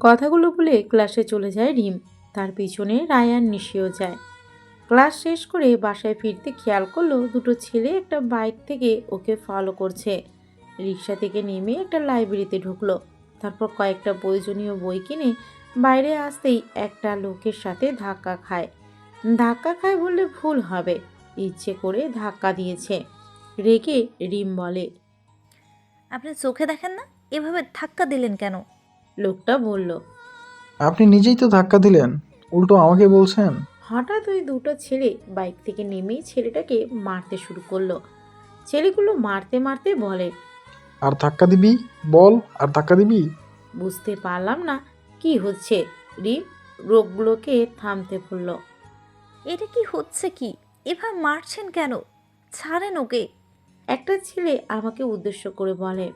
কথাগুলো বলে ক্লাসে চলে যায় রিম। তার পিছনে রায়ান নিশিও যায়। ক্লাস শেষ করে বাসায় ফিরতে খেয়াল করল দুটো ছেলে একটা বাইক থেকে ওকে ফলো করছে। রিক্সা থেকে নেমে একটা লাইব্রেরিতে ঢুকলো। তারপর কয়েকটা প্রয়োজনীয় বই কিনে বাইরে আসতেই একটা লোকের সাথে ধাক্কা খায়। ধাক্কা খায় বললে ভুল হবে, ইচ্ছে করে ধাক্কা দিয়েছে। রেগে রিম বলে, আপনি চোখে দেখেন না? এভাবে ধাক্কা দিলেন কেন? লোকটা বলল আপনি নিজেই তো ধাক্কা দিলেন উল্টো আমাকে বলছেন। হঠাৎ ওই দুটো ছেলে বাইক থেকে নেমেই ছেলেটাকে মারতে শুরু করল। ছেলেগুলো মারতে মারতে বলে আর ধাক্কা দিবি? বল আর ধাক্কা দিবি? বুঝতে পারলাম না কি হচ্ছে। রিম রোগগুলোকে থামতে বলল এটা কি হচ্ছে কি? এভাবে মারছেন কেন? ছাড়েন ওকে। একটা ছেলে আমাকে উদ্দেশ্য করে বলে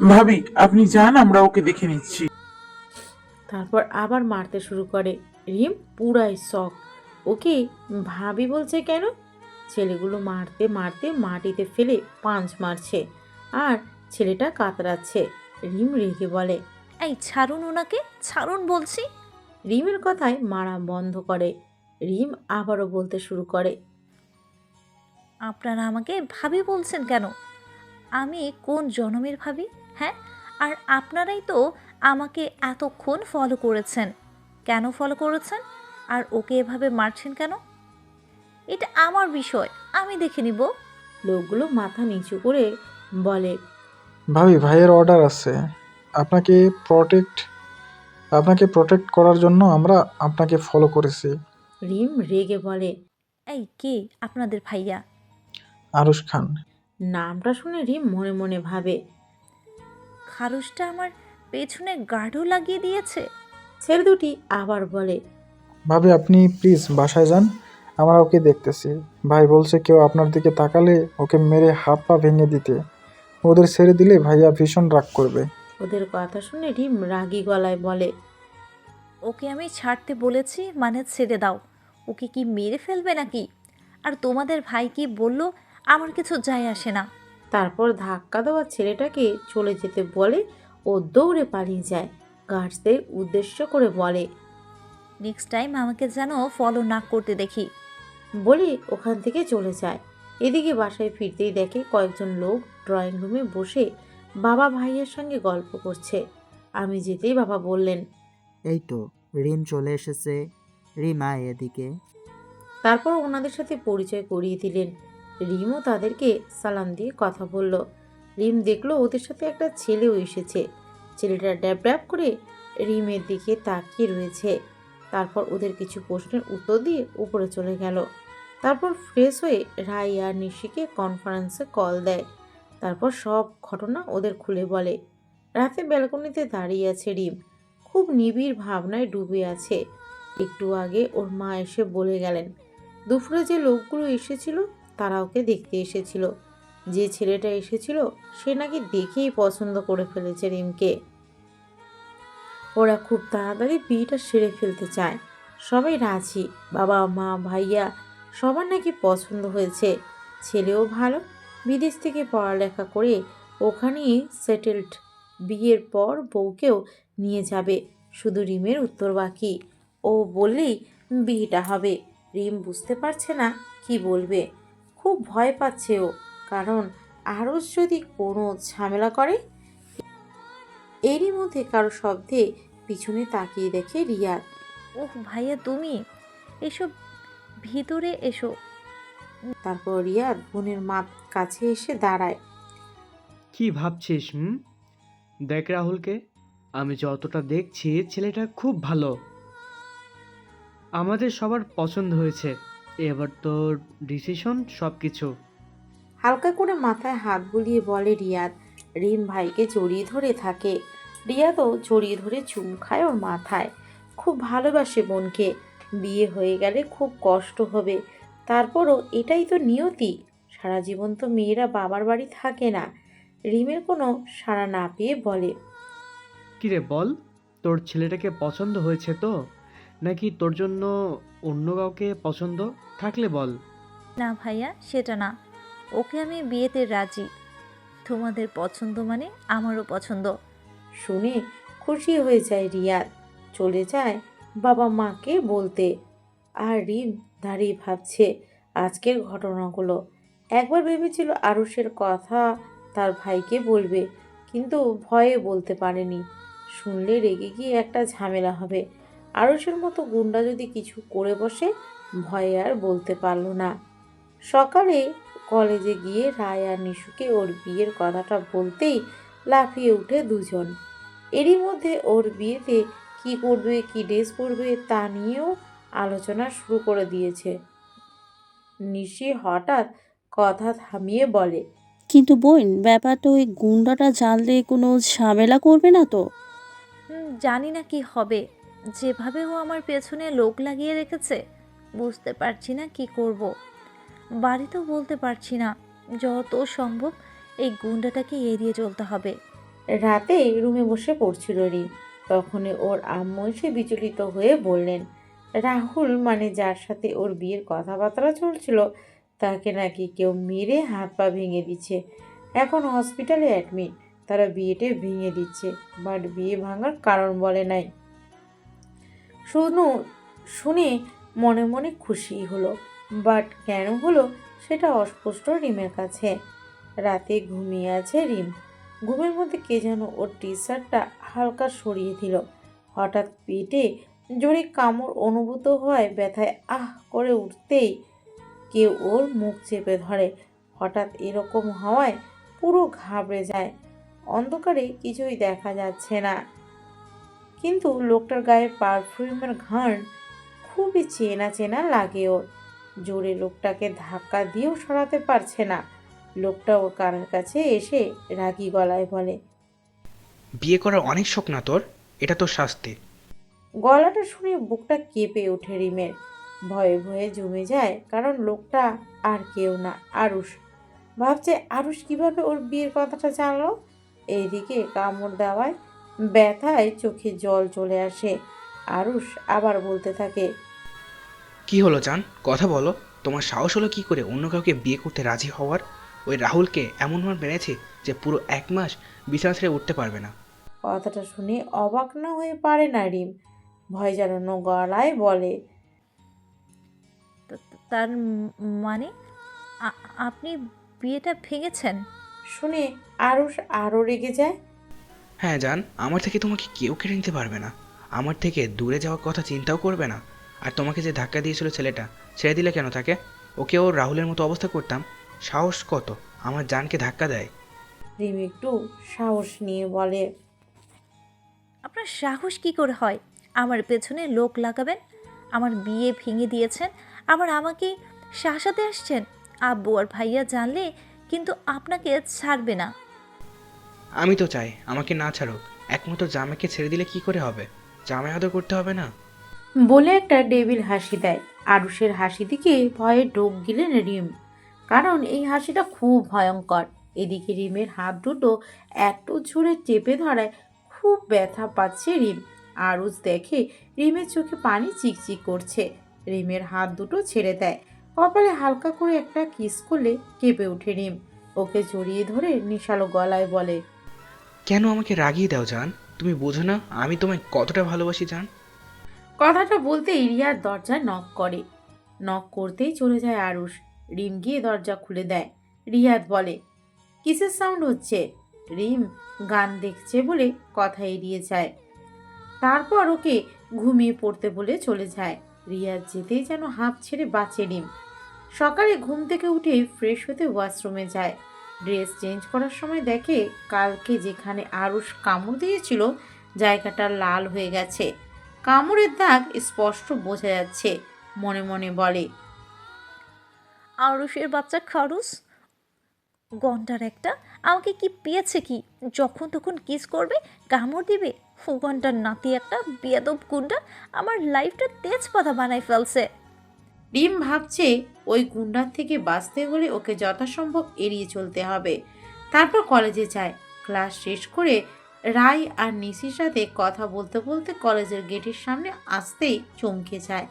ভাবি আপনি যান আমরা ওকে দেখে নিচ্ছি। তারপর আবার মারতে শুরু করে। রিম পুরাই শখ। ওকে ভাবি বলছে কেন? ছেলেগুলো মারতে মারতে মাটিতে ফেলে পাঁচ মারছে আর ছেলেটা কাতরাচ্ছে। রিম রেগে বলে, এই ছাড়ুন ওনাকে, ছাড়ুন বলছি। রিমের কথায় মারা বন্ধ করে। রিম আবারও বলতে শুরু করে, আপনারা আমাকে ভাবি বলছেন কেন? আমি কোন জনমের ভাবি হ্যাঁ? আর আপনারাই তো আমাকে এতক্ষণ ফলো করেছেন। কেন ফলো করেছেন? আর ওকে এভাবে মারছেন কেন? এটা আমার বিষয় আমি দেখে নিব। লোকগুলো মাথা নিচু করে বলে ভাবি ভাইয়ের অর্ডার আছে। আপনাকে প্রোটেক্ট আপনাকে প্রোটেক্ট করার জন্য আমরা আপনাকে ফলো করেছি। রিম রেগে বলে এই কে আপনাদের ভাইয়া? আরুশ খান। নামটা শুনে রিম মনে মনে ভাবে খারুসটা আমার পেছনে গাঢ় লাগিয়ে দিয়েছে। ছেলে দুটি আবার বলে ভাবি আপনি প্লিজ বাসায় যান আমরা ওকে দেখতেছি। ভাই বলছে কেউ আপনার দিকে তাকালে ওকে মেরে হাত পা ভেঙে দিতে। ওদের ছেড়ে দিলে ভাইয়া ভীষণ রাগ করবে। ওদের কথা শুনে রিম রাগি গলায় বলে ওকে আমি ছাড়তে বলেছি মানে ছেড়ে দাও। ওকে কি মেরে ফেলবে নাকি? আর তোমাদের ভাই কি বলল আমার কিছু যায় আসে না। তারপর ধাক্কা দেওয়া ছেলেটাকে চলে যেতে বলে ও দৌড়ে পালিয়ে যায়। গার্ডসদের উদ্দেশ্য করে বলে নেক্সট টাইম আমাকে যেন ফলো না করতে দেখি। বলে ওখান থেকে চলে যায়। এদিকে বাসায় ফিরতেই দেখে কয়েকজন লোক ড্রয়িং রুমে বসে বাবা ভাইয়ের সঙ্গে গল্প করছে। আমি যেতেই বাবা বললেন এই তো রিম চলে এসেছে। রিমা এদিকে। তারপর ওনাদের সাথে পরিচয় করিয়ে দিলেন। রিমও তাদেরকে সালাম দিয়ে কথা বলল। রিম দেখল ওদের সাথে একটা ছেলেও এসেছে। ছেলেটা ড্যাব ড্যাব করে রিমের দিকে তাকিয়ে রয়েছে। তারপর ওদের কিছু প্রশ্নের উত্তর দিয়ে উপরে চলে গেল। তারপর ফ্রেশ হয়ে রাই আর নিশিকে কনফারেন্সে কল দেয়। তারপর সব ঘটনা ওদের খুলে বলে। রাতে ব্যালকনিতে দাঁড়িয়ে আছে রিম। খুব নিবিড় ভাবনায় ডুবে আছে। একটু আগে ওর মা এসে বলে গেলেন, দুপুরে যে লোকগুলো এসেছিল, তারা ওকে দেখতে এসেছিল। যে ছেলেটা এসেছিল, সে নাকি দেখেই পছন্দ করে ফেলেছে রিমকে। ওরা খুব তাড়াতাড়ি বিয়েটা সেরে ফেলতে চায়। সবাই রাজি। বাবা, মা, ভাইয়া সবার নাকি পছন্দ হয়েছে। ছেলেও ভালো। বিদেশ থেকে পড়ালেখা করে ওখানেই সেটেলড। বিয়ের পর বউকেও নিয়ে যাবে। শুধু রিমের উত্তর বাকি। ও বললেই বিয়েটা হবে। রিম বুঝতে পারছে না কি বলবে। খুব ভয় পাচ্ছে ও। কারণ আরস যদি কোনো ঝামেলা করে এরই মধ্যে কারও শব্দে পিছনে তাকিয়ে দেখে রিয়াদ। ওহ ভাইয়া তুমি এসব ভিতরে এসো। তারপর রিয়াদ বোনের মা কাছে এসে দাঁড়ায়। কি ভাবছিস হুম? দেখ রাহুলকে আমি যতটা দেখছি ছেলেটা খুব ভালো। আমাদের সবার পছন্দ হয়েছে। এবার তোর ডিসিশন সব কিছু হালকা করে মাথায় হাত বুলিয়ে বলে রিয়াদ। রিম ভাইকে জড়িয়ে ধরে থাকে। রিয়াদও জড়িয়ে ধরে চুম খায় ওর মাথায়। খুব ভালোবাসে বোনকে। বিয়ে হয়ে গেলে খুব কষ্ট হবে। তারপরও এটাই তো নিয়তি। সারা জীবন তো মেয়েরা বাবার বাড়ি থাকে না। রিমের কোনো সাড়া না পেয়ে বলে কিরে বল? তোর ছেলেটাকে পছন্দ হয়েছে তো? নাকি তোর জন্য অন্য কাউকে পছন্দ? থাকলে বল। না ভাইয়া সেটা না। ওকে আমি বিয়েতে রাজি। তোমাদের পছন্দ মানে আমারও পছন্দ। শুনে খুশি হয়ে যায় রিয়াদ। চলে যায় বাবা মাকে বলতে। আর রিম দাঁড়িয়ে ভাবছে আজকের ঘটনাগুলো। একবার ভেবেছিল আরুষের কথা তার ভাইকে বলবে, কিন্তু ভয়ে বলতে পারেনি। শুনলে রেগে গিয়ে একটা ঝামেলা হবে। আরুষের মতো গুন্ডা যদি কিছু করে বসে, ভয়ে আর বলতে পারল না। সকালে কলেজে গিয়ে রায় আর নিশুকে ওর বিয়ের কথাটা বলতেই লাফিয়ে উঠে দুজন। এরই মধ্যে ওর বিয়েতে কি করবে কি ড্রেস পরবে তা নিয়েও আলোচনা শুরু করে দিয়েছে। নিশি হঠাৎ কথা থামিয়ে বলে কিন্তু বোন ব্যাপারটা ওই গুন্ডাটা জানলে কোনো ঝামেলা করবে না তো? জানি না কি হবে। যেভাবে ও আমার পেছনে লোক লাগিয়ে রেখেছে বুঝতে পারছি না কি করব। বাড়িতেও বলতে পারছি না। যত সম্ভব এই গুন্ডাটাকে এড়িয়ে চলতে হবে। রাতে রুমে বসে পড়ছিল রিম তখনই ওর আম্মু এসে বিচলিত হয়ে বললেন, রাহুল মানে যার সাথে ওর বিয়ের কথাবার্তা চলছিল, তাকে নাকি কেউ মেরে হাত পা ভেঙে দিচ্ছে। এখন হসপিটালে অ্যাডমিট, তারা বিয়েটে ভেঙে দিচ্ছে, বাট বিয়ে ভাঙার কারণ বলে নাই। শুনু, শুনে মনে মনে খুশি হলো। বাট কেন হলো সেটা অস্পষ্ট রিমের কাছে। রাতে ঘুমিয়ে আছে রিম। ঘুমের মধ্যে কে যেন ওর টি শার্টটা হালকা সরিয়ে দিল। হঠাৎ পেটে জোরে কামড় অনুভূত হয়, ব্যথায় আহ করে উঠতেই কেউ ওর মুখ চেপে ধরে। হঠাৎ এরকম হওয়ায় পুরো ঘাবড়ে যায়। অন্ধকারে কিছুই দেখা যাচ্ছে না। কিন্তু লোকটার গায়ে পারফিউমের ঘ্রাণ খুবই চেনা চেনা লাগে ওর। জোরে লোকটাকে ধাক্কা দিয়েও সরাতে পারছে না। লোকটা ওর কানের কাছে এসে রাগী গলায় বলে বিয়ে করার অনেক শখ না তোর? এটা তোর শাস্তি। গলাটা শুনে বুকটা কেঁপে ওঠে রিমের। ভয়ে ভয়ে জমে যায় কারণ লোকটা আর কেউ না আরুষ। ভাবছে আরুষ কীভাবে ওর বিয়ের কথাটা জানলো? এইদিকে কামড় দেওয়ায় ব্যথায় চোখে জল চলে আসে। আরুষ আবার বলতে থাকে কি হলো জান? কথা বলো। তোমার সাহস হলো কি করে অন্য কাউকে বিয়ে করতে রাজি হওয়ার? ওই রাহুলকে এমনভাবে মেরেছে যে পুরো এক মাস বিছানা ছেড়ে উঠতে পারবে না। কথাটা শুনে অবাক না হয়ে পারে না রিম। ভয় জানানো গলায় বলে তার মানে? আপনি বিয়েটা ভেঙেছেন? শুনে আরুষ আরও রেগে যায়। হ্যাঁ জান আমার থেকে তোমাকে কেউ কেড়ে নিতে পারবে না। আমার থেকে দূরে যাওয়ার কথা চিন্তাও করবে না। আর তোমাকে যে ধাক্কা দিয়েছিল ছেলেটা ছেড়ে দিলে কেন তাকে? ওকে ওর রাহুলের মতো অবস্থা করতাম সাহস কত? আমার জানকে ধাক্কা দেয়। রিম একটু সাহস নিয়ে বলে আপনার সাহস কি করে হয়? আমার পেছনে লোক লাগাবেন? আমার বিয়ে ভেঙে দিয়েছেন? আবার আমাকে শাসাতে আসছেন? আব্বু আর ভাইয়া জানলে কিন্তু আপনাকে ছাড়বে না। আমি তো চাই আমাকে না ছাড়ুক। একমাত্র জামাইকে ছেড়ে দিলে কি করে হবে? জামাই আদর করতে হবে না? বলে একটা ডেবিল হাসি দেয়। আরুষের হাসি দিকে ভয়ে ডোক গিলেন রিম। কারণ এই হাসিটা খুব ভয়ঙ্কর। এদিকে রিমের হাত দুটো এত জোরে চেপে ধরায় খুব ব্যথা পাচ্ছে রিম। আরুষ দেখে রিমের চোখে পানি চিকচিক করছে। রিমের হাত দুটো ছেড়ে দেয়। কপালে হালকা করে একটা কিস করলে কেঁপে ওঠে রিম। ওকে জড়িয়ে ধরে নিশালো গলায় বলে, কেন আমাকে রাগিয়ে দাও জান? তুমি বোঝো না, আমি তোমায় কতটা ভালোবাসি জান? কথাটা বলতেই রিয়ার দরজায় নক করে। নক করতেই চলে যায় আরুষ। রিম গিয়ে দরজা খুলে দেয়। রিয়াদ বলে, কিসের সাউন্ড হচ্ছে? রিম গান দেখছে বলে কথা এড়িয়ে যায়। তারপর ওকে ঘুমিয়ে পড়তে বলে চলে যায়। রিয়াদ যেতেই যেন হাঁপ ছেড়ে বাঁচে রিম। সকালে ঘুম থেকে উঠে ফ্রেশ হতে ওয়াশরুমে যায়। ড্রেস চেঞ্জ করার সময় দেখে কালকে যেখানে আরুষ কামড় দিয়েছিল, জায়গাটা লাল হয়ে গেছে। কামড়ের দাগ স্পষ্ট বোঝা যাচ্ছে মনে মনে বলে। আরুষের বাচ্চা খারুস গন্ডার একটা আমাকে কি পেয়েছে কি? যখন তখন কিস করবে কামড় দিবে? গন্ডার নাতি একটা বেয়াদব গুন্ডা আমার লাইফটা তেজপাতা বানাই ফেলছে। রিম ভাবছে ওই গুন্ডার থেকে বাঁচতে হলে ওকে যথাসম্ভব এড়িয়ে চলতে হবে। তারপর কলেজে যায়। ক্লাস শেষ করে রায় আর নিশির সাথে কথা বলতে বলতে কলেজের গেটের সামনে আসতেই চমকে যায়।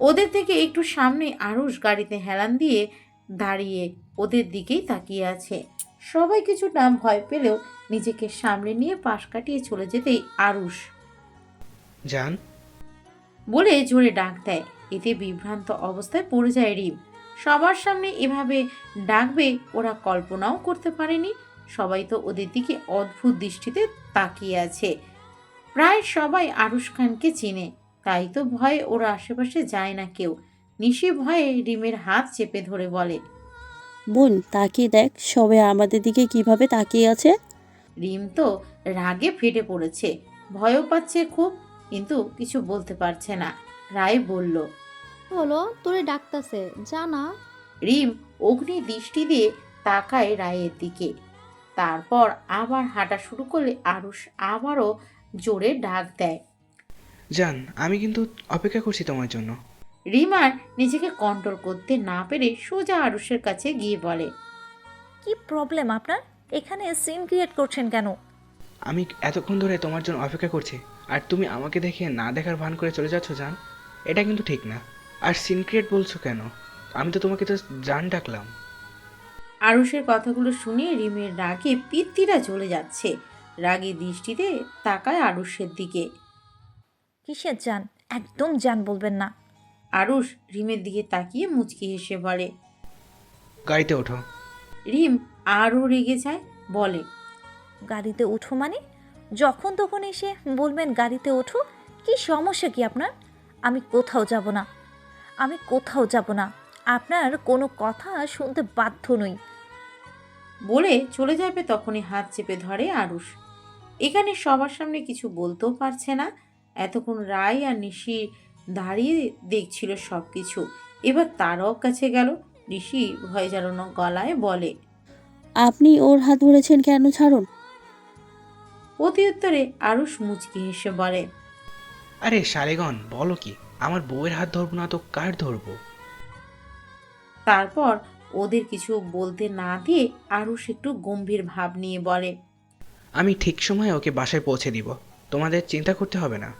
ওদের থেকে একটু সামনে আরুষ গাড়িতে হেলান দিয়ে দাঁড়িয়ে ওদের দিকেই তাকিয়ে আছে। সবাই কিছুটা ভয় পেলেও নিজেকে সামলে নিয়ে পাশ কাটিয়ে চলে যেতেই আরুষ। যান বলে জোরে ডাক দেয়। এতে বিভ্রান্ত অবস্থায় পড়ে যায় রিম। সবার সামনে এভাবে ডাকবে ওরা কল্পনাও করতে পারেনি। সবাই তো ওদের দিকে অদ্ভুত দৃষ্টিতে তাকিয়ে আছে। প্রায় সবাই আরুশ খানকে চিনে। তাই তো ভয়ে ওরা আশেপাশে যায় না কেউ। নিশি ভয়ে রিমের হাত চেপে ধরে বলে বোন তাকিয়ে দেখ সবাই আমাদের দিকে কীভাবে তাকিয়ে আছে। রিম তো রাগে ফেটে পড়েছে। ভয়ও পাচ্ছে খুব কিন্তু কিছু বলতে পারছে না। রায় বলল হলো তোরে ডাকতাছে জানা। রিম অগ্নি দৃষ্টি দিয়ে তাকায় রায়ের দিকে। তারপর আবার হাঁটা শুরু করলে আরুষ আবারও জোরে ডাক দেয়। জান আমি কিন্তু অপেক্ষা করছি তোমার জন্য। রিমার নিজেকে কন্ট্রোল করতে না পেরে সোজা আরুষের কাছে গিয়ে বলে কি প্রবলেম আপনার? এখানে সিন ক্রিয়েট করছেন কেন? আমি এতক্ষণ ধরে তোমার জন্য অপেক্ষা করছি আর তুমি আমাকে দেখে না দেখার ভান করে চলে যাচ্ছ জান? এটা কিন্তু ঠিক না। আর সিন ক্রিয়েট বলছো কেন? আমি তো তোমাকে তো জান ডাকলাম। আরুষের কথাগুলো শুনে রিমের রাগে পিত্তিরা চলে যাচ্ছে। রাগে দৃষ্টিতে তাকায় আরুষের দিকে। কিসের যান? একদম যান বলবেন না। আরুষ রিমের দিকে তাকিয়ে মুচকি হেসে বলে গাড়িতে ওঠো। রিম আরও রেগে যায় বলে গাড়িতে উঠো মানে? যখন তখন এসে বলবেন গাড়িতে ওঠো? কি সমস্যা কি আপনার? আমি কোথাও যাব না। আমি কোথাও যাব না। আপনার কোনো কথা শুনতে বাধ্য নই। বলে চলে যাবে তখনই হাত চেপে ধরে আরুষ। এখানে সবার সামনে কিছু বলতেও পারছে না। এতক্ষণ রায় আর নিশি দাঁড়িয়ে দেখছিল সব কিছু এবার তারাও কাছে গেল। নিশি ভয় জানানো গলায় বলে আপনি ওর হাত ধরেছেন কেন ছাড়ুন? প্রতি উত্তরে আরুষ মুচকি হেসে বলে আরে শালেগন বলো কি আমার বউয়ের হাত ধরবো না তো কার ধরবো? তারপর ওদের কিছু বলতে না দিয়ে আরুষ একটু গম্ভীর ভাব নিয়ে বলে আমি ঠিক সময়ে ওকে বাসায় পৌঁছে দিব। তোমাদের চিন্তা করতে হবে না।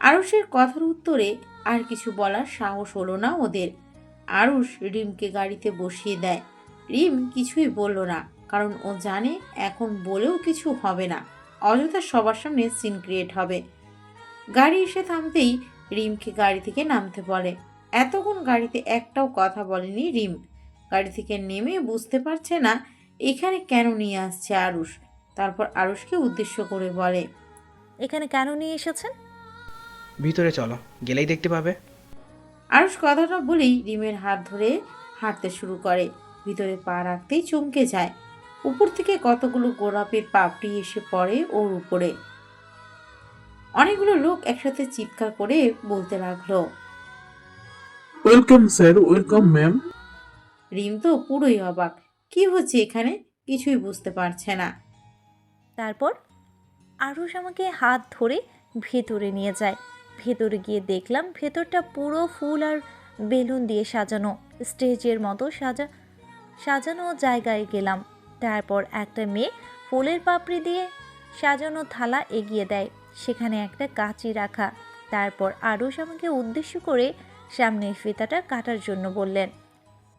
আরুষের কথার উত্তরে আর কিছু বলার সাহস হলো না ওদের। আরুষ রিমকে গাড়িতে বসিয়ে দেয়। রিম কিছুই বলল না কারণ ও জানে এখন বলেও কিছু হবে না। অযথা সবার সামনে সিন ক্রিয়েট হবে। গাড়ি এসে থামতেই রিমকে গাড়ি থেকে নামতে বলে এতক্ষণ গাড়িতে একটাও কথা বলেনি রিম। গাড়ি থেকে নেমে বুঝতে পারছে না এখানে কেন নিয়ে আসছে আরুষ? তারপর আরুষকে উদ্দেশ্য করে বলে এখানে কেন নিয়ে এসেছেন? ভিতরে চলো গেলেই দেখতে পাবে। আরুষ কথাটা বলেই রিমের হাত ধরে হাঁটতে শুরু করে। ভিতরে পা রাখতেই চমকে যায়। উপর থেকে কতগুলো গোলাপের পাপড়ি এসে পড়ে ওর উপরে। অনেকগুলো লোক একসাথে চিৎকার করে বলতে লাগল welcome sir welcome ma'am Rim তো পুরোই অবাক। কি হচ্ছে এখানে? কিছুই বুঝতে পারছে না। তারপর আরুষ আমাকে হাত ধরে ভেতরে নিয়ে যায়। ভেতরে গিয়ে দেখলাম ভেতরটা পুরো ফুল আর বেলুন দিয়ে সাজানো। স্টেজের মতো সাজা, সাজানো জায়গায় গেলাম। তারপর একটা মেয়ে ফুলের পাপড়ি দিয়ে সাজানো থালা এগিয়ে দেয়। সেখানে একটা কাঁচি রাখা। তারপর আরুষ আমাকে উদ্দেশ্য করে সামনের ফিতাটা কাটার জন্য বললেন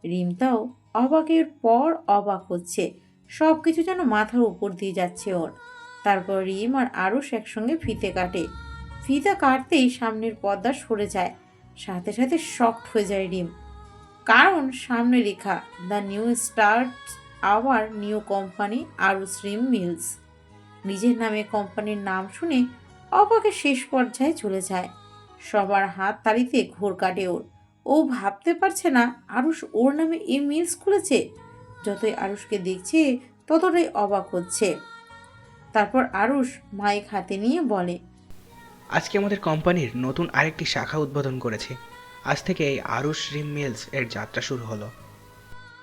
রিমটাও অবাকের পর অবাক হচ্ছে। সব কিছু যেন মাথার উপর দিয়ে যাচ্ছে ওর। তারপর রিম আর আরুষ একসঙ্গে ফিতে কাটে। ফিতা কাটতেই সামনের পর্দা সরে যায়। সাথে সাথে শক্ট হয়ে যায় রিম। কারণ সামনে লেখা, the new start our new company Arush Rim mills. নিজের নামে কোম্পানির নাম শুনে অবাকে শেষ পর্যায়ে চলে যায়। সবার হাত তালিতে ঘোর কাটে ওর। ও ভাবতে পারছে না আরুষ ওর নামে এই মিলস খুলেছে। যতই আরুষকে দেখছে ততটাই অবাক হচ্ছে। তারপর আরুষ মাইক হাতে নিয়ে বলে আজকে আমাদের কোম্পানির নতুন আরেকটি শাখা উদ্বোধন করেছে। আজ থেকে এই আরুষ রিম মিলস এর যাত্রা শুরু হলো।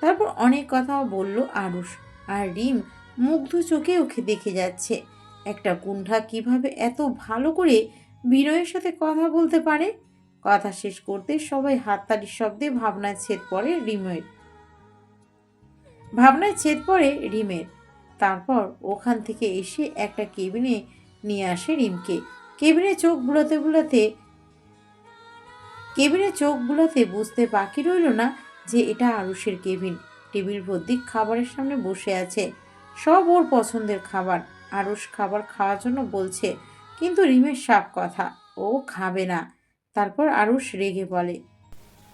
তারপর অনেক কথা বলল আরুষ। আর রিম মুগ্ধ চোখে ওকে দেখে যাচ্ছে। একটা কুণ্ঠা কীভাবে এত ভালো করে বিনয়ের সাথে কথা বলতে পারে। কথা শেষ করতে সবাই হাততালির শব্দে ভাবনায় ছেদ পড়ে রিমের ভাবনায় ছেদ পড়ে রিমের। তারপর ওখান থেকে এসে একটা কেবিনে নিয়ে আসে রিমকে। কেবিনে চোখ বুলাতে বুলাতে, কেবিনে চোখ বুলাতে বুঝতে বাকি রইল না যে এটা আরুষের কেবিন। টেবিল ভর্তি খাবারের সামনে বসে আছে। সব ওর পছন্দের খাবার। আরুষ খাবার খাওয়ার জন্য বলছে কিন্তু রিমের সাপ কথা। ও খাবে না। তারপর আরুষ রেগে বলে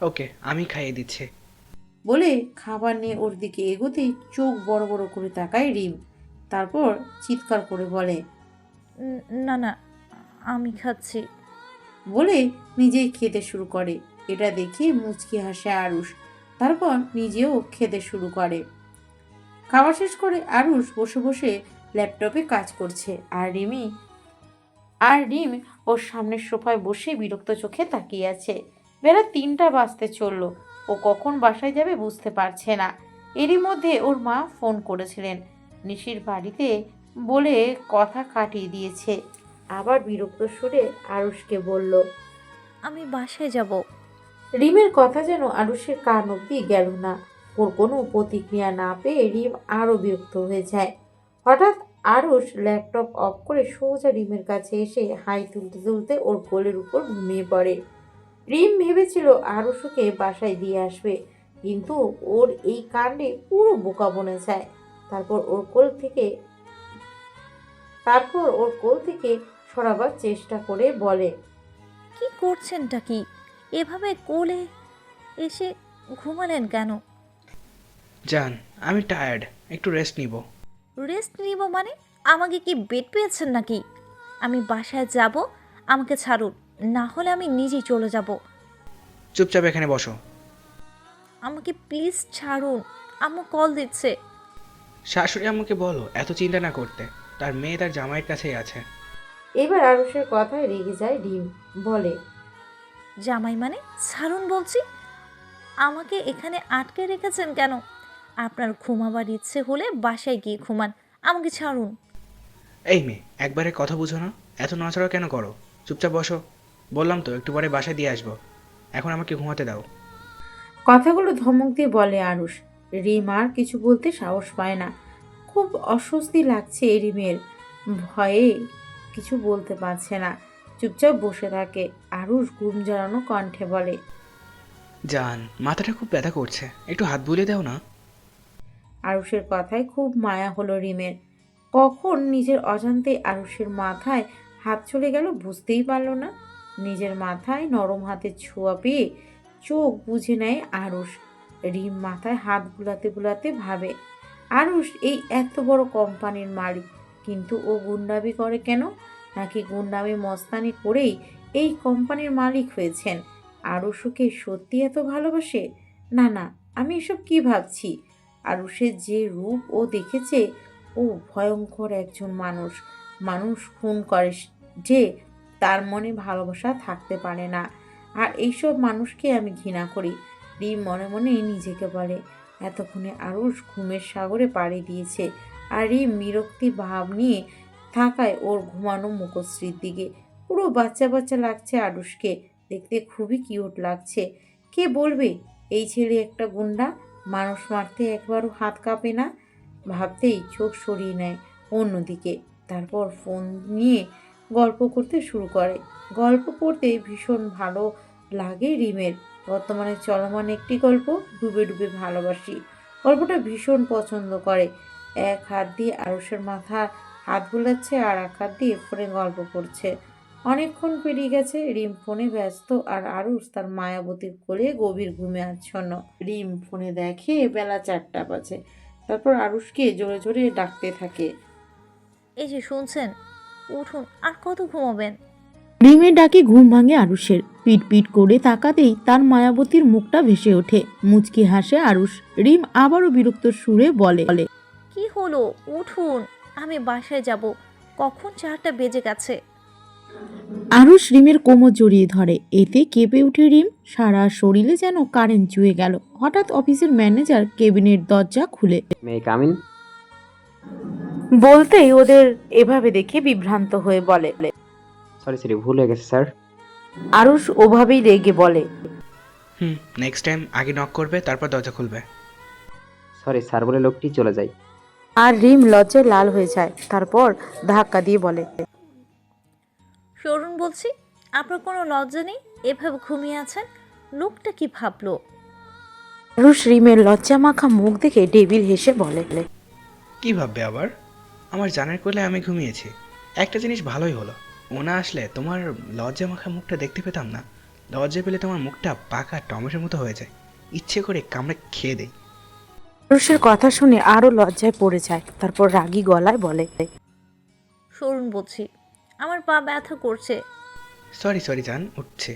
ওকে আমি খাইয়ে দিচ্ছি। বলে খাবার নিয়ে ওর দিকে এগোতেই চোখ বড় বড় করে তাকায় রিম। তারপর চিৎকার করে বলে না না আমি খাচ্ছি। বলে নিজেই খেতে শুরু করে। এটা দেখে মুচকি হাসে আরুষ। তারপর নিজেও খেতে শুরু করে। খাওয়া শেষ করে আরুষ বসে বসে ল্যাপটপে কাজ করছে। আর রিমি আর রিম ওর সামনের সোফায় বসে বিরক্ত চোখে তাকিয়ে আছে। বেলা তিনটা বাজতে চলল। ও কখন বাসায় যাবে বুঝতে পারছে না। এরই মধ্যে ওর মা ফোন করেছিলেন। নিশির বাড়িতে বলে কথা কাটিয়ে দিয়েছে। আবার বিরক্ত সুরে আরুষকে বলল আমি বাসায় যাব। রিমের কথা যেন আরুষের কান অব্দি গেল না। ওর কোনো প্রতিক্রিয়া না পেয়ে রিম আরও বিরক্ত হয়ে যায়। হঠাৎ আরুষ ল্যাপটপ অফ করে সোজা রিমের কাছে এসে হাই তুলতে তুলতে ওর কোলের উপর ঘুমিয়ে পড়ে। রিম ভেবেছিল আরুষ ওকে বাসায় দিয়ে আসবে কিন্তু ওর এই কাণ্ডে পুরো বোকা বনে যায়। তারপর ওর কোল থেকে তারপর ওর কোল থেকে সরাবার চেষ্টা করে বলে কি করছেনটা কি? এভাবে কোলে এসে ঘুমালেন কেন? জান আমি টায়ার্ড একটু রেস্ট নিব। রেস্ট নিব মানে? আমাকে কি বেড পেয়েছেন নাকি? আমি বাসায় যাব আমাকে ছাড়ুন। না হলে আমি নিজেই চলে যাব। চুপচাপ এখানে বসো। আমাকে প্লিজ ছাড়ুন। আম্মু কল দিচ্ছে। শাশুড়ি আমাকে বলো এত চিন্তা না করতে। তার মেয়ে তার জামাইয়ের কাছেই আছে। এবার আরুষের কথায় রেগে যায় রিম বলে জামাই মানে? ছাড়ুন বলছি। আমাকে এখানে আটকে রেখেছেন কেন? আপনার ঘুমাবার ইচ্ছে হলে বাসায় গিয়ে ঘুমান। আমাকে ছাড়ুন। এই মেয়ে একবারে কথা বুঝো না। এত নড়াচড়া কেন করো? চুপচাপ বসো। বললাম তো একটু পরে বাসায় দিয়ে আসব। এখন আমাকে ঘুমাতে দাও। কথাগুলো ধমক দিয়ে বলে আরুষ। রিম আর কিছু বলতে সাহস পায় না। খুব অস্বস্তি লাগছে রিমের। ভয়ে কিছু বলতে পারছে না। চুপচাপ বসে থাকে। আরুষ ঘুম জড়ানো কণ্ঠে বলে জান মাথাটা খুব ব্যথা করছে। একটু হাত বুলিয়ে দাও না। আরুষের কথায় খুব মায়া হলো রিমের। কখন নিজের অজান্তে আরুষের মাথায় হাত চলে গেল বুঝতেই পারল না। নিজের মাথায় নরম হাতের ছোঁয়া পেয়ে চোখ বুঝে নেয় আরুষ। রিম মাথায় হাত বুলাতে বুলাতে ভাবে, আরুষ, এই এত বড় কোম্পানির মালিক, কিন্তু ও গুন্ডামি করে কেন? নাকি গুন্ডামি মস্তানি করেই এই কোম্পানির মালিক হয়েছেন? আরুষকে সত্যি এত ভালোবাসে? না না, আমি এসব কি ভাবছি? আরুষের যে রূপ ও দেখেছে, ও ভয়ঙ্কর একজন মানুষ। মানুষ খুন করে যে তার মনে ভালোবাসা থাকতে পারে না। আর এইসব মানুষকে আমি ঘৃণা করি। রিম মনে মনে নিজেকে বলে, এতক্ষণে আরুষ ঘুমের সাগরে পাড়ি দিয়েছে। আর রিম বিরক্তি ভাব নিয়ে থাকায় ওর ঘুমানো মুখশ্রীর দিকে। পুরো বাচ্চা বাচ্চা লাগছে আরুষকে। দেখতে খুবই কিউট লাগছে। কে বলবে, এই ছেলে একটা গুন্ডা মানুষ মারতে একবারও হাত কাঁপে না। ভাবতেই চোখ সরিয়ে নেয় অন্যদিকে। তারপর ফোন নিয়ে গল্প করতে শুরু করে। গল্প করতে ভীষণ ভালো লাগে রিমের। বর্তমানে চলমান একটি গল্প, ডুবে ডুবে ভালোবাসি। গল্পটা ভীষণ পছন্দ করে। এক হাত দিয়ে আরুষের মাথা হাত বুলাচ্ছে আর এক হাত দিয়ে ফোনে গল্প করছে। অনেকক্ষণ পেরিয়ে গেছে রিম ফোনে ব্যস্ত আর আরুষ তার মায়াবতীর কোলে গভীর ঘুমে আচ্ছন্ন। রিম ফোনে দেখে বেলা চারটা বাজে। তারপর আরুষকে জোরে জোরে ডাকতে থাকে। এই যে শুনছেন উঠুন আর কত ঘুমাবেন? রিমের ডাকে ঘুম ভাঙে আরুষের। পিট পিট করে তাকাতেই তার মায়াবতীর মুখটা ভেসে ওঠে। মুচকি হাসে আরুষ। রিম আবারও বিরক্ত সুরে বলে বলে কি হলো? উঠুন আমি বাসায় যাব। কখন চারটা বেজে গেছে? আরুষ রিমের কোমর জড়িয়ে ধরে। এতে কেঁপে উঠে রিম। সারা শরীরে যেন কারেন্ট চুয়ে গেল। হঠাৎ অফিসের ম্যানেজার কেবিনের দরজা খুলে। মে কামিন বলতেই ওদের এভাবে দেখে বিভ্রান্ত হয়ে বলে। সরি সরি ভুল হয়ে গেছে স্যার। আরুষ ওভাবেই রেগে বলে। হুম নেক্সট টাইম আগে নক করবে তারপর দরজা খুলবে। সরি স্যার বলে লোকটি চলে যায়। আর রিম লজ্জায় লাল হয়ে যায়। তারপর ধাক্কা দিয়ে বলে। সরুন বলছি আপনার কোনো লজ্জা নেই? এভাবে ঘুমিয়ে আছেন? লোকটা কি ভাবলো? আরুষ রিমের লজ্জা মাখা মুখ দেখে ডেভিল হেসে বলে কি ভাববে আবার? আমার জানার কোলে আমি ঘুমিয়েছি। একটা জিনিস ভালোই হলো। ও না আসলে তোমার লজ্জা মাখা মুখটা দেখতে পেতাম না। লজ্জা পেলে তোমার মুখটা পাকা টমেটোর মতো হয়ে যায়। ইচ্ছে করে কামড়ে খেয়ে দেয় আরুষের কথা শুনে আরও লজ্জায় পড়ে যায়। তারপর রাগী গলায় বলে সরুন বলছি আমার পা ব্যথা করছে। সরি সরি জান উঠছে।